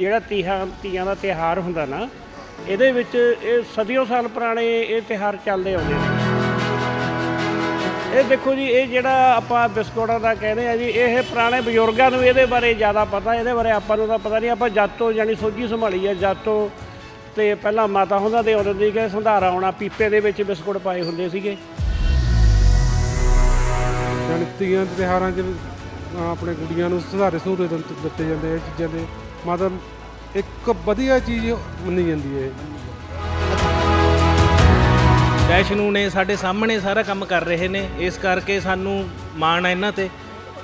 ਜਿਹੜਾ ਤੀਹਾਂ ਤੀਆਂ ਦਾ ਤਿਹਾਰ ਹੁੰਦਾ ਨਾ, ਇਹਦੇ ਵਿੱਚ ਇਹ ਸਦੀਆਂ ਸਾਲ ਪੁਰਾਣੇ ਇਹ ਤਿਹਾਰ ਚੱਲਦੇ ਆਉਂਦੇ ਨੇ। ਇਹ ਦੇਖੋ ਜੀ, ਇਹ ਜਿਹੜਾ ਆਪਾਂ ਬਿਸਕੁਟਾਂ ਦਾ ਕਹਿੰਦੇ ਆ ਜੀ, ਇਹ ਪੁਰਾਣੇ ਬਜ਼ੁਰਗਾਂ ਨੂੰ ਇਹਦੇ ਬਾਰੇ ਜ਼ਿਆਦਾ ਪਤਾ, ਇਹਦੇ ਬਾਰੇ ਆਪਾਂ ਨੂੰ ਤਾਂ ਪਤਾ ਨਹੀਂ, ਆਪਾਂ ਜਾਤੋਂ ਜਾਨੀ ਸੋਝੀ ਸੰਭਾਲੀ ਹੈ ਜਦ ਤੇ ਪਹਿਲਾਂ ਮਾਤਾ ਹੁੰਦਾ ਦੇ ਆਉਂਦੇ ਸੀ ਕਿ ਸੰਧਾਰਾ ਆਉਣਾ, ਪੀਪੇ ਦੇ ਵਿੱਚ ਬਿਸਕੁਟ ਪਾਏ ਹੁੰਦੇ ਸੀਗੇ। ਜਾਣੀ ਤੀਆਂ ਤਿਉਹਾਰਾਂ 'ਚ ਆਪਣੇ ਕੁੜੀਆਂ ਨੂੰ ਸੁਧਾਰੇ ਸੁਧਾਰੇ ਦਿੱਤੇ ਜਾਂਦੇ ਇਹ ਚੀਜ਼ਾਂ ਦੇ। ਮਤਲਬ ਇੱਕ ਵਧੀਆ ਚੀਜ਼ ਮੰਨੀ ਜਾਂਦੀ ਹੈ। ਇਹ ਵੈਸ਼ਨੂ ਨੇ ਸਾਡੇ ਸਾਹਮਣੇ ਸਾਰਾ ਕੰਮ ਕਰ ਰਹੇ ਨੇ। ਇਸ ਕਰਕੇ ਸਾਨੂੰ ਮਾਣ ਹੈ ਇਹਨਾਂ ਤੇ।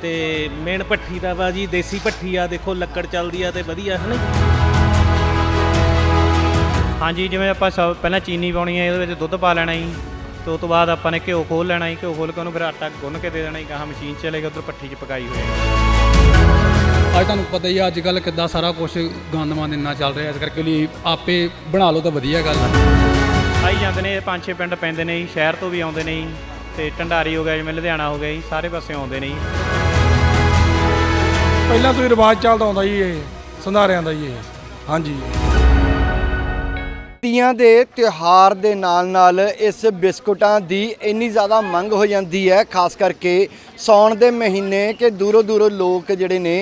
ਤੇ ਮੇਨ ਭੱਠੀ ਦਾ ਵਾ ਜੀ ਦੇਸੀ ਭੱਠੀ ਆ। ਦੇਖੋ ਲੱਕੜ ਚੱਲਦੀ ਆ ਤੇ ਵਧੀਆ ਹੈ ਨਾ ਹਾਂਜੀ ਜਿਵੇਂ ਆਪਾਂ ਸਭ ਪਹਿਲਾਂ ਚੀਨੀ ਪਾਉਣੀ ਹੈ ਇਹਦੇ ਵਿੱਚ ਦੁੱਧ ਪਾ ਲੈਣਾ ਜੀ। ਤੇ ਉਸ ਤੋਂ ਬਾਅਦ ਆਪਾਂ ਨੇ ਘਿਓ ਖੋਲ ਲੈਣਾ ਜੀ। ਘਿਓ ਖੋਲ ਕੇ ਉਹਨੂੰ ਫਿਰ ਆਟਾ ਗੁੰਨ ਕੇ ਦੇ ਦੇਣਾ ਜੀ। ਗਾਹਾਂ ਮਸ਼ੀਨ 'ਚ ਚਲੇਗਾ ਉਧਰ ਪੱਠੀ 'ਚ ਪਕਾਈ ਹੋਈ ਅੱਜ ਤੁਹਾਨੂੰ ਪਤਾ ਹੀ ਆ ਅੱਜ ਕੱਲ ਕਿੱਦਾਂ ਸਾਰਾ ਕੁਝ ਗੰਦਮਾਨ ਇੰਨਾ ਚੱਲ ਰਿਹਾ ਇਸ ਕਰਕੇ ਲਈ ਆਪੇ ਬਣਾ ਲਓ ਤਾਂ ਵਧੀਆ ਗੱਲ। ਆ ਆਈ ਜਾਂਦੇ ਨੇ ਇਹ ਪੰਜ ਛੇ ਪਿੰਡ ਪੈਂਦੇ ਨੇ ਜੀ ਸ਼ਹਿਰ ਤੋਂ ਵੀ ਆਉਂਦੇ ਨੇ ਜੀ ਤੇ ਢੰਡਾਰੀ ਹੋ ਗਿਆ ਜਿਵੇਂ ਲੁਧਿਆਣਾ ਹੋ ਗਿਆ ਜੀ ਸਾਰੇ ਪਾਸੇ ਆਉਂਦੇ ਨੇ ਜੀ। ਪਹਿਲਾਂ ਤੋਂ ਹੀ ਰਿਵਾਜ ਚੱਲਦਾ ਆਉਂਦਾ ਜੀ ਇਹ ਸੰਧਾਰਿਆਂ ਦਾ ਜੀ ਇਹ। ਹਾਂਜੀ। ਤੀਆਂ ਦੇ ਤਿਉਹਾਰ ਦੇ ਨਾਲ ਨਾਲ ਇਸ ਬਿਸਕੁਟਾਂ ਦੀ ਇੰਨੀ ਜ਼ਿਆਦਾ ਮੰਗ ਹੋ ਜਾਂਦੀ ਹੈ ਖਾਸ ਕਰਕੇ ਸੌਣ ਦੇ ਮਹੀਨੇ ਕਿ ਦੂਰੋਂ ਦੂਰੋਂ ਲੋਕ ਜਿਹੜੇ ਨੇ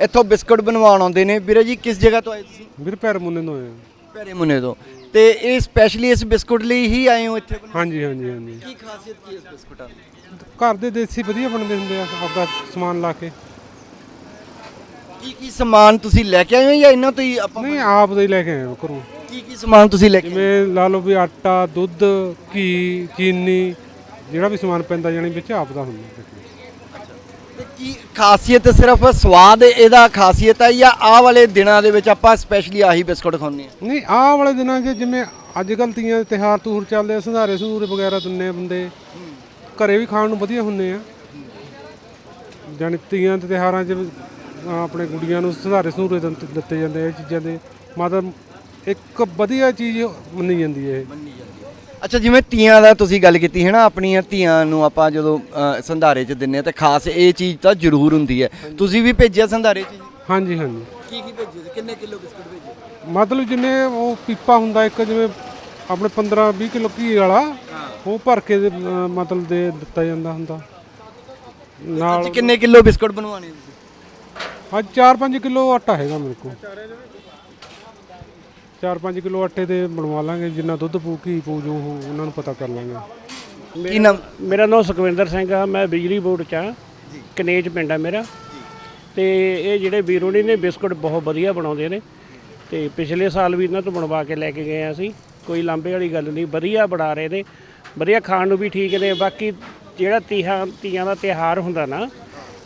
ਇੱਥੋਂ ਬਿਸਕੁਟ ਬਣਵਾਉਣ ਆਉਂਦੇ ਨੇ। ਵੀਰੇ ਜੀ ਕਿਸ ਜਗ੍ਹਾ ਤੋਂ ਆਏ ਤੁਸੀਂ? ਵੀਰ ਪੈਰ ਮੁੰਨੇ ਤੋਂ ਆਏ। ਭੈਰੇ ਮੁੰਨੇ ਤੋਂ। ਤੇ ਇਹ ਸਪੈਸ਼ਲੀ ਇਸ ਬਿਸਕੁਟ ਲਈ ਹੀ ਆਏ ਹੋ ਇੱਥੇ? ਹਾਂਜੀ ਹਾਂਜੀ ਹਾਂਜੀ। ਕੀ ਖਾਸੀਅਤ ਕੀ ਹੈ ਇਸ ਬਿਸਕੁਟਾਂ ਦੀ? ਘਰ ਦੇ ਦੇਸੀ ਵਧੀਆ ਬਣਦੇ ਹੁੰਦੇ ਆ ਆਪਦਾ ਸਮਾਨ ਲਾ ਕੇ। ਕੀ ਕੀ ਸਮਾਨ ਤੁਸੀਂ ਲੈ ਕੇ ਆਏ ਹੋ ਜਾਂ ਇਹਨਾਂ ਤੋਂ ਹੀ ਆਪਾਂ ਨਹੀਂ ਆਪ ਦੇ ਹੀ ਲੈ ਕੇ ਆਏ ਹਾਂ ਘਰੋਂ। ਕੀ ਕੀ ਸਮਾਨ ਤੁਸੀਂ ਲੈ ਕੇ? ਜਿਵੇਂ ਲਾ ਲਓ ਵੀ ਆਟਾ ਦੁੱਧ ਘੀ ਚੀਨੀ ਜਿਹੜਾ ਵੀ ਸਮਾਨ ਪੈਂਦਾ ਜਾਣੀ ਵਿੱਚ ਆਪ ਦਾ ਹੁੰਦਾ ਤੇ ਕੀ ਖਾਸੀਅਤ ਸਿਰਫ ਸਵਾਦ ਇਹਦਾ ਖਾਸੀਅਤ ਹੈ ਜਾਂ ਆਹ ਵਾਲੇ ਦਿਨਾਂ ਦੇ ਵਿੱਚ ਆਪਾਂ ਸਪੈਸ਼ਲੀ ਆਹੀ ਬਿਸਕੁਟ ਖਾਂਦੇ ਹਾਂ? ਨਹੀਂ ਆਹ ਵਾਲੇ ਦਿਨਾਂ 'ਚ ਜਿਵੇਂ ਅੱਜ ਕੱਲ੍ਹ ਤੀਆਂ ਦੇ ਤਿਉਹਾਰ ਤੂਰ ਚੱਲਦੇ ਆ ਸੰਧਾਰੇ ਸੰਧੂਰੇ ਵਗੈਰਾ ਆ ਬੰਦੇ। ਘਰੇ ਵੀ ਖਾਣ ਨੂੰ ਵਧੀਆ ਹੁੰਦੇ ਆ। ਜਾਣੀ ਤੀਆਂ ਦੇ ਤਿਉਹਾਰਾਂ 'ਚ ਆਪਣੇ ਕੁੜੀਆਂ ਨੂੰ ਸੰਧਾਰੇ ਸੰਧੂਰੇ ਦਿੱਤੇ ਜਾਂਦੇ ਆ ਇਹ ਚੀਜ਼ਾਂ ਦੇ। ਮਤਲਬ ਇੱਕ ਵਧੀਆ ਚੀਜ਼ ਮੰਨੀ ਜਾਂਦੀ ਹੈ। ਇਹ ਅੱਛਾ ਜਿਵੇਂ ਤੀਆਂ ਦਾ ਤੁਸੀਂ ਗੱਲ ਕੀਤੀ ਹੈ ਨਾ ਆਪਣੀਆਂ ਧੀਆਂ ਨੂੰ ਆਪਾਂ ਜਦੋਂ ਅ, ਸੰਧਾਰੇ 'ਚ ਦਿੰਨੇ ਆ ਤੇ ਖਾਸ ਇਹ ਚੀਜ਼ ਤਾਂ ਜ਼ਰੂਰ ਹੁੰਦੀ ਹੈ। ਤੁਸੀਂ ਵੀ ਭੇਜਿਆ ਸੰਧਾਰੇ 'ਚ ਹਾਂਜੀ ਹਾਂਜੀ। ਕੀ ਕੀ ਭੇਜੇ ਕਿੰਨੇ ਕਿਲੋ ਬਿਸਕੁਟ ਭੇਜੇ? ਮਤਲਬ ਜਿਵੇਂ ਉਹ ਪੀਪਾ ਹੁੰਦਾ ਇੱਕ ਜਿਵੇਂ ਆਪਣੇ 15 20 ਕਿਲੋ ਘੀ ਵਾਲਾ ਉਹ ਭਰ ਕੇ ਦੇ, ਅਹ ਮਤਲਬ ਦੇ ਦਿੱਤਾ ਜਾਂਦਾ ਹੁੰਦਾ। ਨਾਲ ਅੱਜ ਕਿੰਨੇ ਕਿਲੋ ਬਿਸਕੁਟ ਬਣਵਾਣੇ ਤੁਸੀਂ? ਅੱਜ 4-5 ਕਿਲੋ ਆਟਾ ਹੈਗਾ ਮੇਰੇ ਕੋਲ। 4-5 ਕਿਲੋ ਆਟੇ ਦੇ ਬਣਵਾ ਲਾਂਗੇ ਜਿੰਨਾ ਦੁੱਧ ਪੂ ਘੀ ਪੂ ਜੋ ਉਹ ਉਹਨਾਂ ਨੂੰ ਪਤਾ ਕਰ ਲਾਂਗੇ। ਕੀ ਨਾਮ? ਮੇਰਾ ਨਾਮ ਸੁਖਵਿੰਦਰ ਸਿੰਘ ਆ ਮੈਂ ਬਿਜਲੀ ਬੋਰਡ 'ਚ ਆ ਕਨੇਜ ਪਿੰਡ ਆ ਮੇਰਾ। ਤੇ ਇਹ ਜਿਹੜੇ ਵੀਰੋਣੀ ਨੇ ਬਿਸਕੁਟ ਬਹੁਤ ਵਧੀਆ ਬਣਾਉਂਦੇ ਨੇ। ਤੇ ਪਿਛਲੇ ਸਾਲ ਵੀ ਇਹਨਾਂ ਤੋਂ ਬਣਵਾ ਕੇ ਲੈ ਕੇ ਗਏ ਆ ਅਸੀਂ। ਕੋਈ ਲਾਂਬੇ ਵਾਲੀ ਗੱਲ ਨਹੀਂ ਵਧੀਆ ਬਣਾ ਰਹੇ ਨੇ। ਵਧੀਆ ਖਾਣ ਨੂੰ ਵੀ ਠੀਕ ਨੇ ਬਾਕੀ ਜਿਹੜਾ ਤੀਹਾਂ ਤੀਆਂ ਦਾ ਤਿਹਾਰ ਹੁੰਦਾ ਨਾ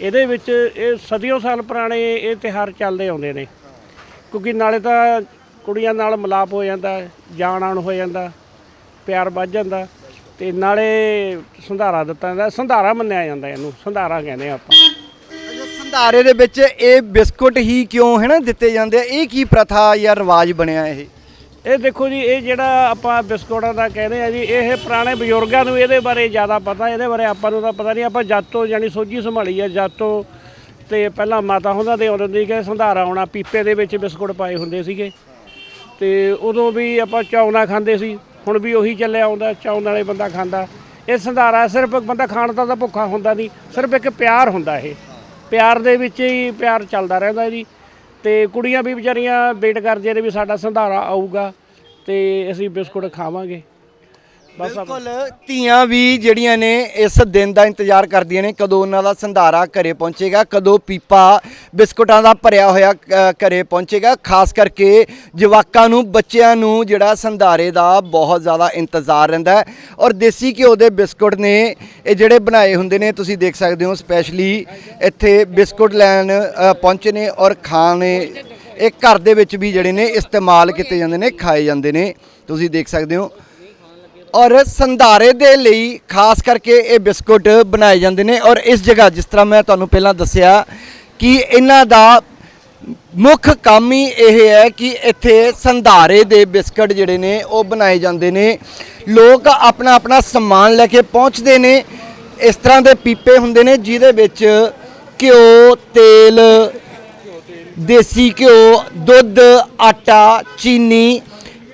ਇਹਦੇ ਵਿੱਚ ਇਹ ਸਦੀਆਂ ਸਾਲ ਪੁਰਾਣੇ ਇਹ ਤਿਹਾਰ ਚੱਲਦੇ ਆਉਂਦੇ ਨੇ। ਕਿਉਂਕਿ ਨਾਲੇ ਤਾਂ ਕੁੜੀਆਂ ਨਾਲ ਮਿਲਾਪ ਹੋ ਜਾਂਦਾ ਜਾਣ ਆਉਣ ਹੋ ਜਾਂਦਾ ਪਿਆਰ ਵੱਧ ਜਾਂਦਾ ਤੇ ਨਾਲੇ ਸੰਧਾਰਾ ਦਿੱਤਾ ਜਾਂਦਾ ਸੰਧਾਰਾ ਮੰਨਿਆ ਜਾਂਦਾ ਇਹਨੂੰ ਸੰਧਾਰਾ ਕਹਿੰਦੇ ਆ ਆਪਾਂ। ਸੰਧਾਰੇ ਦੇ ਵਿੱਚ ਇਹ ਬਿਸਕੁਟ ਹੀ ਕਿਉਂ ਹੈ ਨਾ ਦਿੱਤੇ ਜਾਂਦੇ ਆ? ਇਹ ਕੀ ਪ੍ਰਥਾ ਜਾਂ ਰਿਵਾਜ ਬਣਿਆ ਇਹ? ਇਹ ਦੇਖੋ ਜੀ ਇਹ ਜਿਹੜਾ ਆਪਾਂ ਬਿਸਕੁਟਾਂ ਦਾ ਕਹਿੰਦੇ ਆ ਜੀ ਇਹ ਪੁਰਾਣੇ ਬਜ਼ੁਰਗਾਂ ਨੂੰ ਇਹਦੇ ਬਾਰੇ ਜ਼ਿਆਦਾ ਪਤਾ ਇਹਦੇ ਬਾਰੇ ਆਪਾਂ ਨੂੰ ਤਾਂ ਪਤਾ ਨਹੀਂ ਆਪਾਂ ਜਦ ਤੋਂ ਜਾਨੀ ਸੋਝੀ ਸੰਭਾਲੀ ਹੈ ਜਦ ਤੋਂ ਤੇ ਪਹਿਲਾਂ ਮਾਤਾ ਹੁੰਦਾ ਦੇ ਆਉਂਦੇ ਸੀ ਕਿ ਸੰਧਾਰਾ ਆਉਣਾ ਪੀਪੇ ਦੇ ਵਿੱਚ ਬਿਸਕੁਟ ਪਾਏ ਹੁੰਦੇ ਸੀਗੇ। ਤੇ ਉਦੋਂ ਵੀ ਆਪਾਂ ਚੌਨਾ ਖਾਂਦੇ ਸੀ। ਹੁਣ ਵੀ ਉਹੀ ਚੱਲਿਆ ਆਉਂਦਾ ਚੌਨ ਵਾਲੇ ਬੰਦਾ ਖਾਂਦਾ। ਇਹ ਸੰਧਾਰਾ ਸਿਰਫ ਬੰਦਾ ਖਾਣ ਦਾ ਤਾਂ ਭੁੱਖਾ ਹੁੰਦਾ ਨਹੀਂ, ਸਿਰਫ ਇੱਕ ਪਿਆਰ ਹੁੰਦਾ ਇਹ। ਪਿਆਰ ਦੇ ਵਿੱਚ ਹੀ ਪਿਆਰ ਚੱਲਦਾ ਰਹਿੰਦਾ ਜੀ। ਤੇ ਕੁੜੀਆਂ ਵੀ ਵਿਚਾਰੀਆਂ ਵੇਟ ਕਰਦੀਆਂ ਨੇ ਵੀ ਸਾਡਾ ਸੰਧਾਰਾ ਆਊਗਾ ਤੇ ਅਸੀਂ ਬਿਸਕੁਟ ਖਾਵਾਂਗੇ। ਬਸ ਆਪ- ਬਿਲਕੁਲ ਧੀਆਂ ਵੀ ਜਿਹੜੀਆਂ ਨੇ ਇਸ ਦਿਨ ਦਾ ਇੰਤਜ਼ਾਰ ਕਰਦੀਆਂ ਨੇ ਕਦੋਂ ਉਹਨਾਂ ਦਾ ਸੰਧਾਰਾ ਘਰੇ ਪਹੁੰਚੇਗਾ ਕਦੋਂ ਪੀਪਾ ਬਿਸਕੁਟਾਂ ਦਾ ਭਰਿਆ ਹੋਇਆ ਅ, ਘਰੇ ਪਹੁੰਚੇਗਾ। ਖਾਸ ਕਰਕੇ ਜਵਾਕਾਂ ਨੂੰ ਬੱਚਿਆਂ ਨੂੰ ਜਿਹੜਾ ਸੰਧਾਰੇ ਦਾ ਬਹੁਤ ਜ਼ਿਆਦਾ ਇੰਤਜ਼ਾਰ ਰਹਿੰਦਾ ਹੈ। ਔਰ ਦੇਸੀ ਘਿਓ ਦੇ ਬਿਸਕੁਟ ਨੇ ਇਹ ਜਿਹੜੇ ਬਣਾਏ ਹੁੰਦੇ ਨੇ ਤੁਸੀਂ ਦੇਖ ਸਕਦੇ ਹੋ ਸਪੈਸ਼ਲੀ ਇੱਥੇ ਬਿਸਕੁਟ ਲੈਣ ਅ, ਪਹੁੰਚੇ ਨੇ ਔਰ ਖਾਣੇ ਇਹ ਘਰ ਦੇ ਵਿੱਚ ਵੀ ਜਿਹੜੇ ਨੇ ਇਸਤੇਮਾਲ ਕੀਤੇ ਜਾਂਦੇ ਨੇ ਖਾਏ ਜਾਂਦੇ ਨੇ। ਤੁਸੀਂ ਦੇਖ ਸਕਦੇ ਹੋ। ਔਰ ਸੰਧਾਰੇ ਦੇ ਲਈ ਖਾਸ ਕਰਕੇ ਇਹ ਬਿਸਕੁਟ ਬਣਾਏ ਜਾਂਦੇ ਨੇ ਔਰ ਇਸ ਜਗ੍ਹਾ ਜਿਸ ਤਰ੍ਹਾਂ ਮੈਂ ਤੁਹਾਨੂੰ ਪਹਿਲਾਂ ਦੱਸਿਆ ਕਿ ਇਹਨਾਂ ਦਾ ਮੁੱਖ ਕੰਮ ਹੀ ਇਹ ਹੈ ਕਿ ਇੱਥੇ ਸੰਧਾਰੇ ਦੇ ਬਿਸਕਟ ਜਿਹੜੇ ਨੇ ਉਹ ਬਣਾਏ ਜਾਂਦੇ ਨੇ। ਲੋਕ ਆਪਣਾ ਆਪਣਾ ਸਮਾਨ ਲੈ ਕੇ ਪਹੁੰਚਦੇ ਨੇ। ਇਸ ਤਰ੍ਹਾਂ ਦੇ ਪੀਪੇ ਹੁੰਦੇ ਨੇ ਜਿਹਦੇ ਵਿੱਚ ਘਿਓ, ਤੇਲ, ਦੇਸੀ ਘਿਓ, ਦੁੱਧ, ਆਟਾ, ਚੀਨੀ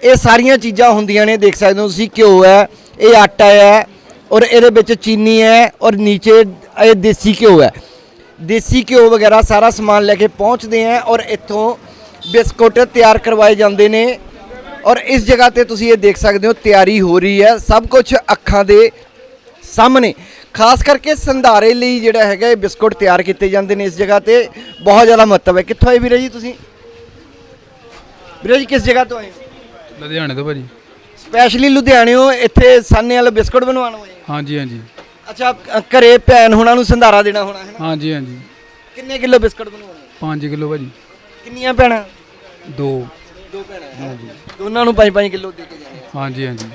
ਇਹ ਸਾਰੀਆਂ ਚੀਜ਼ਾਂ ਹੁੰਦੀਆਂ ਨੇ, ਦੇਖ ਸਕਦੇ ਹੋ ਤੁਸੀਂ, ਘਿਓ ਹੈ, ਇਹ ਆਟਾ ਹੈ, ਔਰ ਇਹਦੇ ਵਿੱਚ ਚੀਨੀ ਹੈ, ਔਰ ਨੀਚੇ ਇਹ ਦੇਸੀ ਘਿਓ ਹੈ। ਦੇਸੀ ਘਿਓ ਵਗੈਰਾ ਸਾਰਾ ਸਮਾਨ ਲੈ ਕੇ ਪਹੁੰਚਦੇ ਆ ਔਰ ਇੱਥੋਂ ਬਿਸਕੁਟ ਤਿਆਰ ਕਰਵਾਏ ਜਾਂਦੇ ਨੇ। ਔਰ ਇਸ ਜਗ੍ਹਾ ਤੇ ਤੁਸੀਂ ਇਹ ਦੇਖ ਸਕਦੇ ਹੋ, ਤਿਆਰੀ ਹੋ ਰਹੀ ਹੈ, ਸਭ ਕੁਝ ਅੱਖਾਂ ਦੇ ਸਾਹਮਣੇ। ਖਾਸ ਕਰਕੇ ਸੰਧਾਰੇ ਲਈ ਜਿਹੜਾ ਹੈਗਾ, ਇਹ ਬਿਸਕੁਟ ਤਿਆਰ ਕੀਤੇ ਜਾਂਦੇ ਨੇ ਇਸ ਜਗ੍ਹਾ ਤੇ। ਬਹੁਤ ਜ਼ਿਆਦਾ ਮਹੱਤਵ ਹੈ। ਕਿੱਥੋਂ ਆਏ ਵੀਰੇ ਜੀ ਤੁਸੀਂ? ਵੀਰੇ ਜੀ, ਕਿਸ ਜਗ੍ਹਾ ਤੋਂ ਆਏ ਹੋ? ਲੁਧਿਆਣੇ ਤੋਂ ਭਾਜੀ। ਸਪੈਸ਼ਲੀ ਲੁਧਿਆਣਿਓ ਇੱਥੇ ਸਾਨੇ ਵਾਲੇ ਬਿਸਕੁਟ ਬਣਵਾਉਣ ਆਏ ਹੋ? ਹਾਂਜੀ ਹਾਂਜੀ। ਅੱਛਾ ਅ, ਘਰੇ ਭੈਣ ਹੁਣਾਂ ਨੂੰ ਸੰਧਾਰਾ ਦੇਣਾ ਹੋਣਾ ਹੈ ਨਾ? ਹਾਂਜੀ ਹਾਂਜੀ। ਕਿੰਨੇ ਕਿਲੋ ਬਿਸਕੁਟ ਬਣਵਾਉਣੇ 5 ਕਿਲੋ ਭਾਜੀ। ਕਿੰਨੀਆਂ ਭੈਣਾਂ? ਦੋ। ਦੋ ਭੈਣਾਂ ਹਾਂਜੀ। ਦੋਨਾਂ ਨੂੰ 5-5 ਕਿਲੋ ਦੇ ਕੇ ਜਾਣੇ। ਹਾਂਜੀ ਹਾਂਜੀ।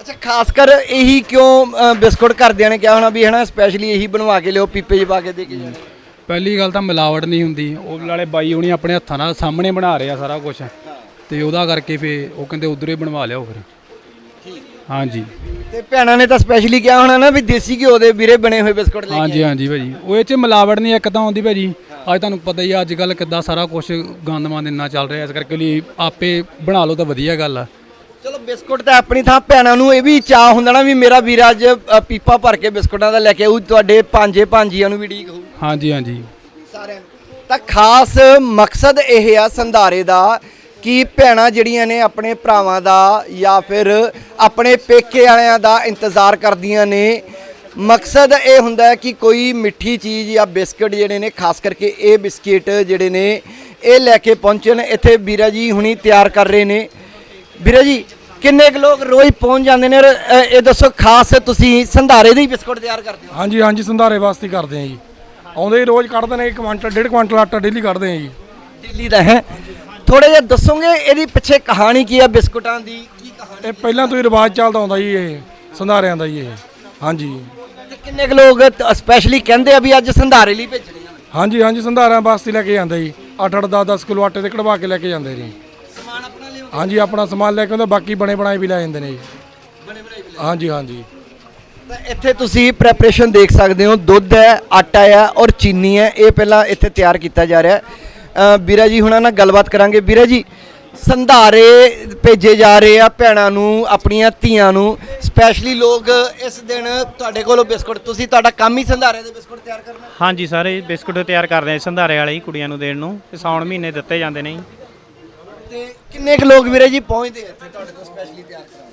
ਅੱਛਾ ਖਾਸ ਕਰ ਇਹੀ ਕਿਉਂ ਅ, ਬਿਸਕੁਟ ਘਰਦਿਆਂ ਨੇ ਕਿਹਾ ਹੋਣਾ ਵੀ ਹਨਾ ਸਪੈਸ਼ਲੀ ਇਹੀ ਬਣਵਾ ਕੇ ਲਿਓ ਪੀਪੇ 'ਚ ਪਾ ਕੇ ਦੇ ਕੇ ਜਾਣੇ ਪਹਿਲੀ ਗੱਲ ਤਾਂ ਮਿਲਾਵਟ ਨਹੀਂ ਹੁੰਦੀ। ਉਹ ਵਾਲੇ ਬਾਈ ਹੁਣੀ ਆਪਣੇ ਹੱਥਾਂ ਨਾਲ ਸਾਹਮਣੇ ਬਣਾ ਰਹੇ ਸਾਰਾ ਕੁਝ ਤੇ ਉਹਦਾ ਕਰਕੇ ਫੇ ਉਹ ਕਹਿੰਦੇ ਉਧਰੋਂ ਬਣਵਾ ਲਿਆਓ ਫਿਰ। ਹਾਂਜੀ। ਤੇ ਭੈਣਾਂ ਨੇ ਤਾਂ ਸਪੈਸ਼ਲੀ ਕਿਹਾ ਹੋਣਾ ਨਾ ਵੀ ਦੇਸੀ ਘਿਓ ਦੇ ਵੀਰੇ ਬਣੇ ਹੋਏ ਬਿਸਕੁਟ ਲੈ ਕੇ ਹਾਂਜੀ ਹਾਂਜੀ ਭਾਜੀ। ਉਹ ਇਹ ਚ ਮਿਲਾਵਟ ਨਹੀਂ ਇੱਕ ਤਾਂ ਆਉਂਦੀ ਭਾਜੀ। ਅੱਜ ਤੁਹਾਨੂੰ ਪਤਾ ਹੀ ਆ ਅੱਜ ਕੱਲ ਕਿੱਦਾਂ ਸਾਰਾ ਕੁਝ ਗੰਦਮਾਨ ਇੰਨਾ ਚੱਲ ਰਿਹਾ ਇਸ ਕਰਕੇ ਲਈ ਆਪੇ ਬਣਾ ਲਓ ਤਾਂ ਵਧੀਆ ਗੱਲ ਆ। ਚਲੋ ਬਿਸਕੁਟ ਤਾਂ ਆਪਣੀ ਥਾਂ ਭੈਣਾਂ ਨੂੰ ਇਹ ਵੀ ਚਾਹ ਹੁੰਦਾ ਨਾ ਵੀ ਮੇਰਾ ਵੀਰ ਅੱਜ ਪੀਪਾ ਭਰ ਕੇ ਬਿਸਕੁਟਾਂ ਦਾ ਲੈ ਕੇ ਆਊ ਤੁਹਾਡੇ ਭਾਂਜੇ ਭਾਂਜੀਆਂ ਨੂੰ ਵੀ ਢੀਕ ਹੋਊ। ਹਾਂਜੀ ਹਾਂਜੀ। ਸਾਰਿਆਂ ਨੂੰ। ਤਾਂ ਖਾਸ ਮਕਸਦ ਇਹ ਆ ਸੰਧਾਰੇ ਦਾ ਕਿ ਭੈਣਾਂ ਜਿਹੜੀਆਂ ਨੇ ਆਪਣੇ ਭਰਾਵਾਂ ਦਾ ਜਾਂ ਫਿਰ ਆਪਣੇ ਪੇਕੇ ਵਾਲਿਆਂ ਦਾ ਇੰਤਜ਼ਾਰ ਕਰਦੀਆਂ ਨੇ? ਮਕਸਦ ਇਹ ਹੁੰਦਾ ਹੈ ਕਿ ਕੋਈ ਮਿੱਠੀ ਚੀਜ਼ ਜਾਂ ਬਿਸਕਟ ਜਿਹੜੇ ਨੇ ਖਾਸ ਕਰਕੇ ਇਹ ਬਿਸਕਟ ਜਿਹੜੇ ਨੇ ਇਹ ਲੈ ਕੇ ਪਹੁੰਚਣ। ਇੱਥੇ ਵੀਰਾ ਜੀ ਹੁਣੀ ਤਿਆਰ ਕਰ ਰਹੇ ਨੇ। ਵੀਰਾ ਜੀ ਕਿੰਨੇ ਕੁ ਲੋਕ ਰੋਜ਼ ਪਹੁੰਚ ਜਾਂਦੇ ਨੇ? ਔਰ ਅ, ਇਹ ਦੱਸੋ ਖਾਸ ਤੁਸੀਂ ਸੰਧਾਰੇ ਦੇ ਹੀ ਬਿਸਕੁਟ ਤਿਆਰ ਕਰਦੇ ਹੋ? ਹਾਂਜੀ ਹਾਂਜੀ ਸੰਧਾਰੇ ਵਾਸਤੇ ਕਰਦੇ ਆ ਜੀ। ਆਉਂਦੇ ਹੀ ਰੋਜ਼ ਕੱਢਦੇ ਨੇ ਇੱਕ ਕੁਆਂਟਲ ਡੇਢ ਕੁਆਂਟਲ ਆਟਾ ਡੇਲੀ ਕੱਢਦੇ ਆ ਜੀ। ਦਿੱਲੀ ਦਾ ਹੈ। ਥੋੜਾ ਜਿਹਾ ਦੱਸੋਗੇ ਇਹਦੀ ਪਿੱਛੇ ਕਹਾਣੀ ਕੀ ਹੈ ਬਿਸਕੁਟਾਂ ਦੀ? ਕੀ ਕਹਾਣੀ ਇਹ ਪਹਿਲਾਂ ਤੋਂ ਹੀ ਰਿਵਾਜ ਚੱਲਦਾ ਆਉਂਦਾ ਜੀ ਇਹ ਸੰਧਾਰਿਆਂ ਦਾ ਜੀ ਇਹ। ਹਾਂਜੀ। ਤੇ ਕਿੰਨੇ ਕੁ ਲੋਕ ਸਪੈਸ਼ਲੀ ਕਹਿੰਦੇ ਆ ਵੀ ਅੱਜ ਸੰਧਾਰੇ ਲਈ ਭੇਜਣੇ ਆ? ਹਾਂਜੀ ਹਾਂਜੀ ਸੰਧਾਰਿਆਂ ਵਾਸਤੇ ਲੈ ਕੇ ਜਾਂਦੇ ਜੀ। 8-8 10-10 ਕਿਲੋ ਆਟੇ ਦੇ ਕਢਵਾ ਕੇ ਲੈ ਕੇ ਜਾਂਦੇ ਜੀ। ਸਮਾਨ ਆਪਣਾ ਲਿਓ ਹਾਂਜੀ ਆਪਣਾ ਸਮਾਨ ਲੈ ਕੇ ਆਉਂਦੇ ਬਾਕੀ ਬਣੇ ਬਣਾਏ ਵੀ ਲੈ ਜਾਂਦੇ ਨੇ ਜੀ। ਬਣੇ ਬਣਾਏ ਵੀ ਹਾਂਜੀ ਹਾਂਜੀ। ਤਾਂ ਇੱਥੇ ਤੁਸੀਂ ਪ੍ਰੈਪਰੇਸ਼ਨ ਦੇਖ ਸਕਦੇ ਹੋ ਦੁੱਧ ਹੈ ਆਟਾ ਹੈ ਔਰ ਚੀਨੀ ਹੈ ਇਹ ਪਹਿਲਾਂ ਇੱਥੇ ਤਿਆਰ ਕੀਤਾ ਜਾ ਰਿਹਾ। ਹੈ ਵੀਰਾ ਜੀ ਹੁਣਾਂ ਨਾਲ ਗੱਲਬਾਤ ਕਰਾਂਗੇ। ਵੀਰਾ ਜੀ ਸੰਧਾਰੇ ਭੇਜੇ ਜਾ ਰਹੇ ਆ ਭੈਣਾਂ ਨੂੰ ਆਪਣੀਆਂ ਧੀਆਂ ਨੂੰ। ਸਪੈਸ਼ਲੀ ਲੋਕ ਇਸ ਦਿਨ ਤੁਹਾਡੇ ਕੋਲੋਂ ਬਿਸਕੁਟ ਤੁਸੀਂ ਤੁਹਾਡਾ ਕੰਮ ਹੀ ਸੰਧਾਰੇ ਦੇ ਬਿਸਕੁਟ ਤਿਆਰ ਕਰਨਾ ਹਾਂਜੀ ਸਾਰੇ ਬਿਸਕੁਟ ਤਿਆਰ ਕਰਦੇ ਆ ਸੰਧਾਰੇ ਵਾਲੇ ਹੀ ਕੁੜੀਆਂ ਨੂੰ ਦੇਣ ਨੂੰ। ਤੇ ਸਾਉਣ ਮਹੀਨੇ ਦਿੱਤੇ ਜਾਂਦੇ ਨੇ ਜੀ। ਤੇ ਕਿੰਨੇ ਕੁ ਲੋਕ ਵੀਰੇ ਜੀ ਪਹੁੰਚਦੇ ਆ ਇੱਥੇ ਤੁਹਾਡੇ ਤੋਂ ਸਪੈਸ਼ਲੀ ਤਿਆਰ ਕਰਾਉਣ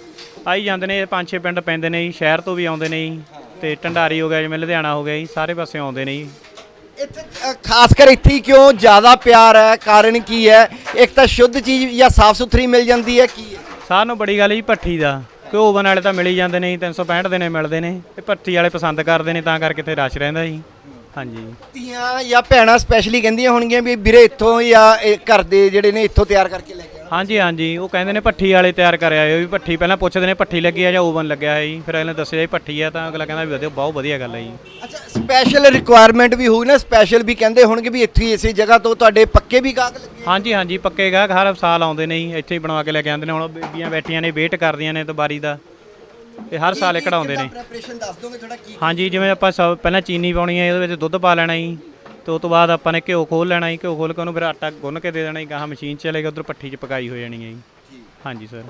ਆਈ ਜਾਂਦੇ ਨੇ ਇਹ ਪੰਜ ਛੇ ਪਿੰਡ ਪੈਂਦੇ ਨੇ ਜੀ ਸ਼ਹਿਰ ਤੋਂ ਵੀ ਆਉਂਦੇ ਨੇ ਜੀ। ਤੇ ਢੰਡਾਰੀ ਹੋ ਗਿਆ ਜਿਵੇਂ ਲੁਧਿਆਣਾ ਹੋ ਗਿਆ ਜੀ ਸਾਰੇ ਪਾਸੇ ਆਉਂਦੇ ਨੇ ਜੀ। ਇੱਥੇ ਅ, ਖਾਸ ਕਰ ਇੱਥੇ ਹੀ ਕਿਉਂ ਜ਼ਿਆਦਾ ਪਿਆਰ ਹੈ? ਕਾਰਨ ਕੀ ਹੈ? ਇੱਕ ਤਾਂ ਸ਼ੁੱਧ ਚੀਜ਼ ਜਾਂ ਸਾਫ਼ ਸੁਥਰੀ ਮਿਲ ਜਾਂਦੀ ਹੈ ਕੀ ਹੈ? ਸਾਰਿਆਂ ਨੂੰ ਬੜੀ ਗੱਲ ਜੀ ਭੱਠੀ ਦਾ। ਕਿ ਓਵਨ ਵਾਲੇ ਤਾਂ ਮਿਲ ਹੀ ਜਾਂਦੇ ਨੇ ਜੀ 365 ਦਿਨੇ ਮਿਲਦੇ ਨੇ। ਤੇ ਭੱਠੀ ਵਾਲੇ ਪਸੰਦ ਕਰਦੇ ਨੇ ਤਾਂ ਕਰਕੇ ਇੱਥੇ ਰਸ਼ ਰਹਿੰਦਾ ਜੀ। ਹਾਂਜੀ। ਧੀਆਂ ਜਾਂ ਭੈਣਾਂ ਸਪੈਸ਼ਲੀ ਕਹਿੰਦੀਆਂ ਹੋਣਗੀਆਂ ਵੀ ਵੀਰੇ ਇੱਥੋਂ ਜਾਂ ਇਹ ਘਰ ਦੇ ਜਿਹੜੇ ਨੇ ਇੱਥੋਂ ਤਿਆਰ ਕਰਕੇ ਲੈ ਕੇ ਹਾਂਜੀ ਹਾਂਜੀ। ਉਹ ਕਹਿੰਦੇ ਨੇ ਭੱਠੀ ਵਾਲੇ ਤਿਆਰ ਕਰਿਆ ਆਇਓ ਵੀ ਭੱਠੀ ਪਹਿਲਾਂ ਪੁੱਛਦੇ ਨੇ ਭੱਠੀ ਲੱਗੀ ਆ ਜਾਂ ਓਵਨ ਲੱਗਿਆ ਹੈ ਜੀ। ਫਿਰ ਅਗਲੇ ਨੇ ਦੱਸਿਆ ਜੀ ਭੱਠੀ ਆ ਤਾਂ ਅਗਲਾ ਕਹਿੰਦਾ ਵੀ ਵਧੀਆ ਬਹੁਤ ਵਧੀਆ ਗੱਲ ਹੈ ਜੀ। ਅੱਛਾ ਸਪੈਸ਼ਲ ਰਿਕੁਆਇਰਮੈਂਟ ਵੀ ਹੋਊ ਨਾ ਸਪੈਸ਼ਲ ਵੀ ਕਹਿੰਦੇ ਹੋਣਗੇ ਵੀ ਇੱਥੇ ਹੀ ਇਸੇ ਜਗ੍ਹਾ ਤੋਂ ਤੁਹਾਡੇ ਪੱਕੇ ਵੀ ਗਾਹਕ ਲੱਗੇ ਹਾਂਜੀ ਹਾਂਜੀ। ਪੱਕੇ ਗਾਹਕ ਹਰ ਸਾਲ ਆਉਂਦੇ ਨੇ ਜੀ ਇੱਥੇ ਹੀ ਬਣਵਾ ਕੇ ਲੈ ਕੇ ਆਉਂਦੇ ਨੇ। ਹੁਣ ਬੀਬੀਆਂ ਬੈਠੀਆਂ ਨੇ ਵੇਟ ਕਰਦੀਆਂ ਨੇ ਦੁਬਾਰੀ ਦਾ। ਤੇ ਹਰ ਸਾਲ ਇਹ ਕਢਾਉਂਦੇ ਨੇ। ਪ੍ਰੈਪਰੇਸ਼ਨ ਦੱਸ ਦੋਗੇ ਥੋੜਾ ਕੀ ਹਾਂਜੀ ਜਿਵੇਂ ਆਪਾਂ ਸਭ ਪਹਿਲਾਂ ਚੀਨੀ ਪਾਉਣੀ ਹੈ ਇਹਦੇ ਵਿੱਚ ਦੁੱਧ ਪਾ ਲੈਣਾ ਜੀ। ਤੇ ਉਸ ਤੋਂ ਬਾਅਦ ਆਪਾਂ ਨੇ ਘਿਓ ਖੋਲ ਲੈਣਾ ਜੀ ਘਿਓ ਖੋਲ ਕੇ ਉਹਨੂੰ ਫਿਰ ਆਟਾ ਗੁੰਨ ਕੇ ਦੇ ਦੇਣਾ ਜੀ ਗਾਹਾਂ ਮਸ਼ੀਨ 'ਚ ਚਲੇਗਾ ਉਧਰ ਪੱਠੀ 'ਚ ਪਕਾਈ ਹੋ ਜਾਣੀ ਹੈ ਜੀ। ਹਾਂਜੀ ਸਰ।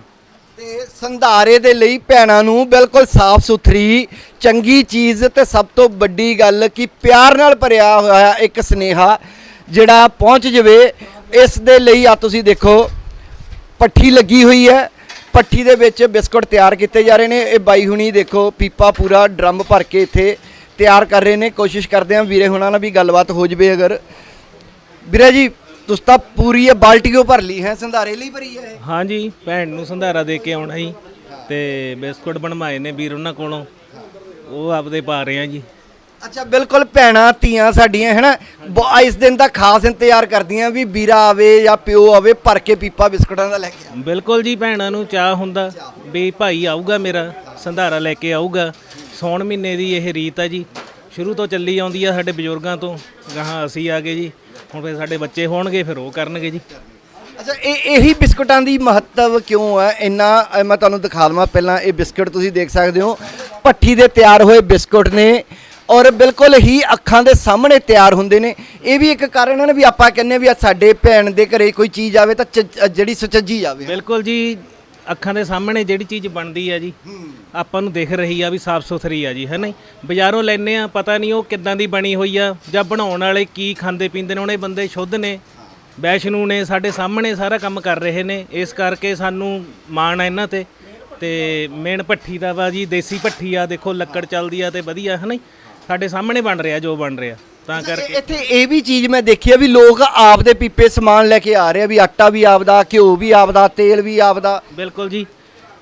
ਤੇ ਸੰਧਾਰੇ ਦੇ ਲਈ ਭੈਣਾਂ ਨੂੰ ਬਿਲਕੁਲ ਸਾਫ਼ ਸੁਥਰੀ ਚੰਗੀ ਚੀਜ਼ ਤੇ ਸਭ ਤੋਂ ਵੱਡੀ ਗੱਲ ਕਿ ਪਿਆਰ ਨਾਲ ਭਰਿਆ ਹੋਇਆ ਇੱਕ ਸਨੇਹਾ ਜਿਹੜਾ ਪਹੁੰਚ ਜਵੇ ਇਸ ਦੇ ਲਈ ਆ ਤੁਸੀਂ ਦੇਖੋ ਪੱਠੀ ਲੱਗੀ ਹੋਈ ਹੈ। ਪੱਠੀ ਦੇ ਵਿੱਚ ਬਿਸਕੁਟ ਤਿਆਰ ਕੀਤੇ ਜਾ ਰਹੇ ਨੇ। ਇਹ ਬਾਈ ਹੁਣੀ ਦੇਖੋ ਪੀਪਾ ਪੂਰਾ ਡਰਮ ਭਰ ਕੇ ਇੱਥੇ ਤਿਆਰ ਕਰ ਰਹੇ ਨੇ ਕੋਸ਼ਿਸ਼ ਕਰਦੇ ਆ ਵੀਰੇ ਹੁਣਾਂ ਨਾਲ ਵੀ ਗੱਲਬਾਤ ਹੋ ਜਵੇ ਅਗਰ। ਵੀਰੇ ਜੀ ਤੁਸੀਂ ਤਾਂ ਪੂਰੀ ਇਹ ਬਾਲਟੀਓ ਭਰ ਲਈ ਹੈ ਸੰਧਾਰੇ ਲਈ ਭਰੀ ਹੈ? ਹਾਂਜੀ ਭੈਣ ਨੂੰ ਸੰਧਾਰਾ ਦੇ ਕੇ ਆਉਣਾ ਜੀ ਤੇ ਬਿਸਕੁਟ ਬਣਵਾਏ ਨੇ ਵੀਰ ਉਹਨਾਂ ਕੋਲੋਂ। ਉਹ ਆਪਦੇ ਪਾ ਰਹੇ ਆ ਜੀ। ਅੱਛਾ ਬਿਲਕੁਲ ਭੈਣਾਂ ਧੀਆਂ ਸਾਡੀਆਂ ਹੈਨਾ? ਇਸ ਦਿਨ ਦਾ ਖਾਸ ਇੰਤਜ਼ਾਰ ਕਰਦੀਆਂ ਵੀ ਵੀਰਾ ਆਵੇ ਜਾਂ ਪਿਓ ਆਵੇ ਭਰ ਕੇ ਪੀਪਾ ਬਿਸਕੁਟਾਂ ਦਾ ਲੈ ਕੇ ਬਿਲਕੁਲ ਜੀ ਭੈਣਾਂ ਨੂੰ ਚਾਹ ਹੁੰਦਾ। ਵੀ ਭਾਈ ਆਊਗਾ ਮੇਰਾ ਸੰਧਾਰਾ ਲੈ ਕੇ ਆਊਗਾ। ਸੌਣ ਮਹੀਨੇ ਦੀ ਇਹ ਰੀਤ ਆ ਜੀ। ਸ਼ੁਰੂ ਤੋਂ ਚੱਲੀ ਆਉਂਦੀ ਆ ਸਾਡੇ ਬਜ਼ੁਰਗਾਂ ਤੋਂ ਗਾਹਾਂ ਅਸੀਂ ਆ ਗਏ ਜੀ। ਹੁਣ ਫਿਰ ਸਾਡੇ ਬੱਚੇ ਹੋਣਗੇ ਫਿਰ ਉਹ ਕਰਨਗੇ ਜੀ। ਅੱਛਾ ਇਹ ਇਹੀ ਬਿਸਕੁਟਾਂ ਦੀ ਮਹੱਤਵ ਕਿਉਂ ਹੈ ਇੰਨਾ ਮੈਂ ਤੁਹਾਨੂੰ ਦਿਖਾ ਦਵਾਂ ਪਹਿਲਾਂ ਇਹ ਬਿਸਕੁਟ ਤੁਸੀਂ ਦੇਖ ਸਕਦੇ ਹੋ। ਭੱਠੀ ਦੇ ਤਿਆਰ ਹੋਏ ਬਿਸਕੁਟ ਨੇ ਔਰ ਬਿਲਕੁਲ ਹੀ ਅੱਖਾਂ ਦੇ ਸਾਹਮਣੇ ਤਿਆਰ ਹੁੰਦੇ ਨੇ। ਇਹ ਵੀ ਇੱਕ ਕਾਰਨ ਹੈ ਨਾ ਵੀ ਆਪਾਂ ਕਹਿੰਨੇ ਵੀ ਸਾਡੇ ਭੈਣ ਦੇ ਘਰੇ ਕੋਈ ਚੀਜ਼ ਆਵੇ ਤਾਂ ਚ- ਜਿਹੜੀ ਸੁਚੱਜੀ ਆਵੇ। ਬਿਲਕੁਲ ਜੀ ਅੱਖਾਂ ਦੇ ਸਾਹਮਣੇ ਜਿਹੜੀ ਚੀਜ਼ ਬਣਦੀ ਆ ਜੀ, ਆਪਾਂ ਨੂੰ ਦਿਖ ਰਹੀ ਆ ਵੀ ਸਾਫ਼ ਸੁਥਰੀ ਆ ਜੀ, ਹੈ ਨਾ ਜੀ? ਬਾਜ਼ਾਰੋਂ ਲੈਨੇ ਆ, ਪਤਾ ਨਹੀਂ ਉਹ ਕਿੱਦਾਂ ਦੀ ਬਣੀ ਹੋਈ ਆ, ਜਾਂ ਬਣਾਉਣ ਵਾਲੇ ਕੀ ਖਾਂਦੇ ਪੀਂਦੇ ਨੇ, ਉਹਨੇ ਬੰਦੇ ਸ਼ੁੱਧ ਨੇ, ਵੈਸ਼ਨੂ ਨੇ, ਸਾਡੇ ਸਾਹਮਣੇ ਸਾਰਾ ਕੰਮ ਕਰ ਰਹੇ ਨੇ, ਇਸ ਕਰਕੇ ਸਾਨੂੰ ਮਾਣ ਆ ਇਹਨਾਂ ਤੇ ਤੇ ਮੇਨ ਭੱਠੀ ਦਾ ਵਾ ਜੀ, ਦੇਸੀ ਭੱਠੀ ਆ, ਦੇਖੋ ਲੱਕੜ ਚੱਲਦੀ ਆ ਤੇ ਵਧੀਆ, ਹੈ ਨਾ ਸਾਡੇ ਸਾਹਮਣੇ ਬਣ ਰਿਹਾ, ਜੋ ਬਣ ਰਿਹਾ ਤਾਂ ਕਰਕੇ ਇੱਥੇ ਇਹ ਵੀ ਚੀਜ਼ ਮੈਂ ਦੇਖੀ ਆ ਵੀ ਲੋਕ ਆਪ ਦੇ ਪੀਪੇ ਸਮਾਨ ਲੈ ਕੇ ਆ ਰਹੇ ਆ ਵੀ ਆਟਾ ਵੀ ਆਪਦਾ ਘਿਓ ਵੀ ਆਪਦਾ ਤੇਲ ਵੀ ਆਪਦਾ। ਬਿਲਕੁਲ ਜੀ।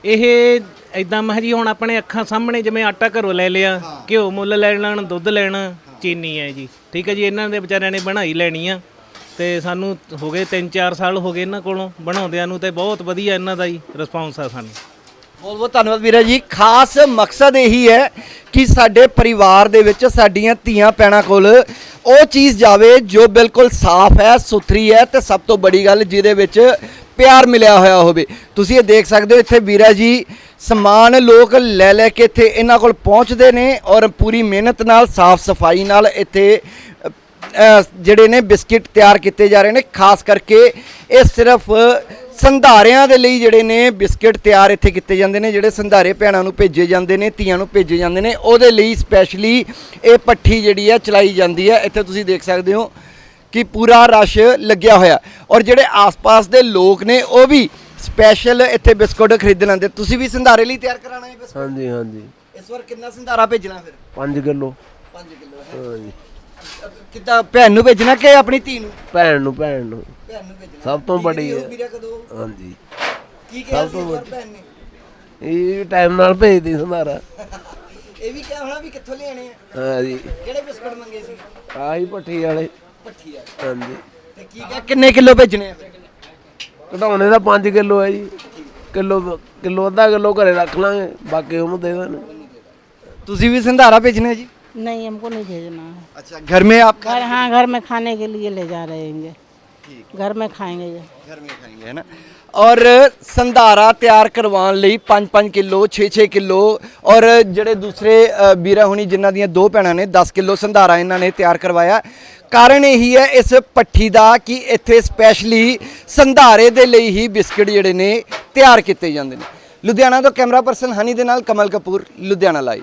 ਇਹ ਇਦਾਂ ਮਹ ਜੀ ਹੁਣ ਆਪਣੇ ਅੱਖਾਂ ਸਾਹਮਣੇ ਜਿਵੇਂ ਆਟਾ ਘਰੋਂ ਲੈ ਲਿਆ ਘਿਓ ਮੁੱਲ ਲੈ ਲੈਣ ਦੁੱਧ ਲੈਣਾ ਚੀਨੀ ਹੈ ਜੀ। ਠੀਕ ਹੈ ਜੀ ਇਹਨਾਂ ਦੇ ਵਿਚਾਰਿਆਂ ਨੇ ਬਣਾਈ ਲੈਣੀ ਆ। ਤੇ ਸਾਨੂੰ ਹੋ ਗਏ 3-4 ਸਾਲ ਹੋ ਗਏ ਇਹਨਾਂ ਕੋਲੋਂ ਬਣਾਉਂਦਿਆਂ ਨੂੰ ਤੇ ਬਹੁਤ ਵਧੀਆ ਇਹਨਾਂ ਦਾ ਜੀ ਰਿਸਪੌਂਸ ਆ ਸਾਨੂੰ। ਬਹੁਤ ਬਹੁਤ ਧੰਨਵਾਦ ਵੀਰਾ ਜੀ। ਖਾਸ ਮਕਸਦ ਇਹੀ ਹੈ ਕਿ ਸਾਡੇ ਪਰਿਵਾਰ ਦੇ ਵਿੱਚ ਸਾਡੀਆਂ ਧੀਆਂ ਪੈਣਾ ਕੋਲ ਉਹ ਚੀਜ਼ ਜਾਵੇ ਜੋ ਬਿਲਕੁਲ ਸਾਫ਼ ਹੈ, ਸੁਥਰੀ ਹੈ ਤੇ ਸਭ ਤੋਂ ਬੜੀ ਗੱਲ ਜਿਹਦੇ ਵਿੱਚ ਪਿਆਰ ਮਿਲਿਆ ਹੋਇਆ ਹੋਵੇ। ਤੁਸੀਂ ਇਹ ਦੇਖ ਸਕਦੇ ਹੋ ਇੱਥੇ ਵੀਰਾ ਜੀ, ਸਮਾਨ ਲੋਕ ਲੈ ਲੈ ਕੇ ਇੱਥੇ ਇਹਨਾਂ ਕੋਲ ਪਹੁੰਚਦੇ ਨੇ ਔਰ ਪੂਰੀ ਮਿਹਨਤ ਨਾਲ, ਸਾਫ਼ ਸਫ਼ਾਈ ਨਾਲ ਇੱਥੇ ਜਿਹੜੇ ਨੇ ਬਿਸਕਿਟ ਤਿਆਰ ਕੀਤੇ ਜਾ ਰਹੇ ਨੇ। ਖਾਸ ਕਰਕੇ ਇਹ ਸਿਰਫ ਸੰਧਾਰਿਆਂ ਦੇ ਲਈ ਜਿਹੜੇ ਨੇ ਬਿਸਕਿਟ ਤਿਆਰ ਇੱਥੇ ਕੀਤੇ ਜਾਂਦੇ ਨੇ ਜਿਹੜੇ ਸੰਧਾਰੇ ਭੈਣਾਂ ਨੂੰ ਭੇਜੇ ਜਾਂਦੇ ਨੇ ਧੀਆਂ ਨੂੰ ਭੇਜੇ ਜਾਂਦੇ ਨੇ ਉਹਦੇ ਲਈ ਸਪੈਸ਼ਲੀ ਇਹ ਪੱਠੀ ਜਿਹੜੀ ਹੈ ਚਲਾਈ ਜਾਂਦੀ ਹੈ। ਇੱਥੇ ਤੁਸੀਂ ਦੇਖ ਸਕਦੇ ਹੋ ਕਿ ਪੂਰਾ ਰਸ਼ ਲੱਗਿਆ ਹੋਇਆ। ਔਰ ਜਿਹੜੇ ਆਸ-ਪਾਸ ਦੇ ਲੋਕ ਨੇ ਉਹ ਵੀ ਸਪੈਸ਼ਲ ਇੱਥੇ ਬਿਸਕੁਟ ਖਰੀਦਣ ਆਉਂਦੇ। ਤੁਸੀਂ ਵੀ ਸੰਧਾਰੇ ਲਈ ਤਿਆਰ ਕਰਾਣਾ ਹੈ ਬਿਸਕੁਟ? ਹਾਂਜੀ ਹਾਂਜੀ। ਇਸ ਵਾਰ ਕਿੰਨਾ ਸੰਧਾਰਾ ਭੇਜਣਾ ਫਿਰ? 5 ਕਿਲੋ। 5 ਕਿਲੋ ਹਾਂਜੀ। ਕਿੱਦਾਂ ਭੈਣ ਨੂੰ ਭੇਜਣਾ ਕਿ ਆਪਣੀ ਧੀ ਨੂੰ? ਭੈਣ ਨੂੰ ਭੈਣ ਨੂੰ। ਭੈਣ ਨੂੰ ਭੇਜਣਾ ਸਭ ਤੋਂ ਬੜੀ ਹੈ ਵੀਰਾ ਕਦੋਂ ਹਾਂਜੀ ਕੀ ਕਿਹਾ ਸੀ ਇਸ ਵਾਰ ਭੈਣ ਨੇ ਇਹ ਟਾਈਮ ਨਾਲ ਭੇਜਦੀ ਸੰਧਾਰਾ ਇਹ ਵੀ ਕਿਹਾ ਹੋਣਾ ਵੀ ਕਿੱਥੋਂ ਲਿਆਣੇ ਆ ਹਾਂਜੀ ਕਿਹੜੇ ਬਿਸਕੁਟ ਮੰਗੇ ਸੀ ਆਹੀ ਭੱਠੀ ਵਾਲੇ ਪੱਠੀ ਆ ਹਾਂਜੀ ਤੇ ਕੀ ਕਿਹਾ ਕਿੰਨੇ ਕਿਲੋ ਭੇਜਣੇ ਆ ਘਟਾਉਣੇ ਦਾ 5 ਕਿਲੋ ਹੈ ਜੀ ਕਿਲੋ ਕਿਲੋ ਅੱਧਾ ਕਿਲੋ ਘਰੇ ਰੱਖ ਲਾਂਗੇ ਬਾਕੀ ਉਹਨੂੰ ਦੇ ਦੇਣ ਤੁਸੀਂ ਵੀ ਸੰਧਾਰਾ ਭੇਜਣਾ ਹੈ ਜੀ नहीं हमको नहीं भेजना है अच्छा घर में आप घर हाँ घर में खाने के लिए ले जा रहे हैं घर में खाएंगे ये घर में खाएंगे है ना ਔਰ ਸੰਧਾਰਾ ਤਿਆਰ ਕਰਵਾਉਣ ਲਈ 5-5 ਕਿਲੋ 6-6 ਕਿਲੋ ਔਰ ਜਿਹੜੇ ਦੂਸਰੇ ਅ, ਵੀਰਾ ਹੁਣੀ ਜਿਨ੍ਹਾਂ ਦੀਆਂ ਦੋ ਭੈਣਾਂ ਨੇ 10 ਕਿਲੋ ਸੰਧਾਰਾ ਇਹਨਾਂ ਨੇ ਤਿਆਰ ਕਰਵਾਇਆ ਕਾਰਨ ਇਹੀ ਹੈ ਇਸ ਪੱਠੀ ਦਾ ਕਿ ਇੱਥੇ ਸਪੈਸ਼ਲੀ ਸੰਧਾਰੇ ਦੇ ਲਈ ਹੀ ਬਿਸਕਟ ਜਿਹੜੇ ਨੇ ਤਿਆਰ ਕੀਤੇ ਜਾਂਦੇ ਨੇ ਲੁਧਿਆਣਾ ਤੋਂ ਕੈਮਰਾ ਪਰਸਨ ਹਨੀ ਦੇ ਨਾਲ ਕਮਲ ਕਪੂਰ ਲੁਧਿਆਣਾ ਲਾਈਵ